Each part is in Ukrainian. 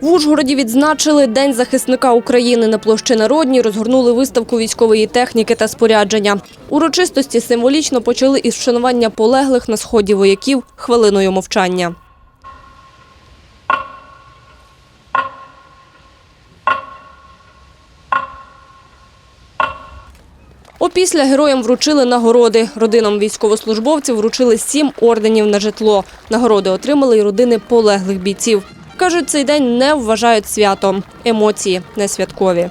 В Ужгороді відзначили День захисника України. На площі Народній розгорнули виставку військової техніки та спорядження. Урочистості символічно почали із вшанування полеглих на сході вояків хвилиною мовчання. Опісля героям вручили нагороди. Родинам військовослужбовців вручили сім орденів на житло. Нагороди отримали й родини полеглих бійців. Кажуть, цей день не вважають святом. Емоції не святкові.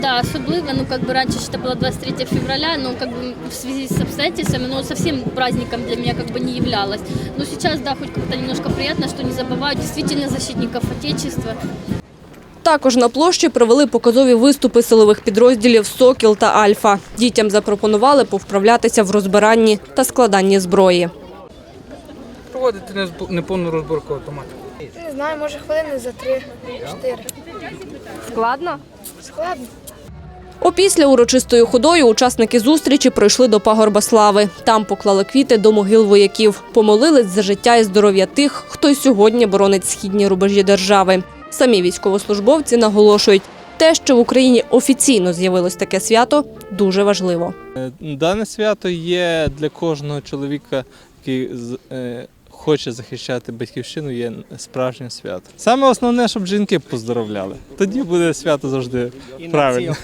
Да, особливо, ну как бы раньше это было 23 февраля, но как бы в связи с обстоятельствами, ну совсем праздником для меня как бы не являлось. Но сейчас, да, хоть как-то немножко приятно, что не забывают действительно защитников Отечества. Також на площі провели показові виступи силових підрозділів Сокіл та Альфа. Дітям запропонували повправлятися в розбиранні та складанні зброї. Проводити незб- неповну розборку автоматики. Не знаю, може хвилини за три-чотири. Складно? Складно. Опісля урочистою ходою учасники зустрічі пройшли до пагорба слави. Там поклали квіти до могил вояків, помолились за життя і здоров'я тих, хто й сьогодні боронить східні рубежі держави. Самі військовослужбовці наголошують, те, що в Україні офіційно з'явилось таке свято, дуже важливо. Е, Дане свято є для кожного чоловіка, який з- е, хоче захищати батьківщину, є справжнє свято. Саме основне, щоб жінки поздоровляли. Тоді буде свято завжди правильно.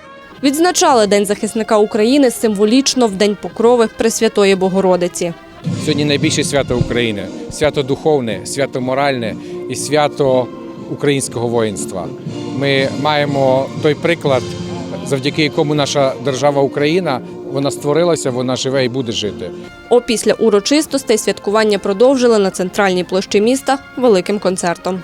Відзначали День захисника України символічно в День Покрови Пресвятої Богородиці. Сьогодні найбільше свято України свято духовне, свято моральне і свято українського воїнства. Ми маємо той приклад, завдяки якому наша держава Україна вона створилася, вона живе і буде жити. Опісля урочистостей святкування продовжили на центральній площі міста великим концертом.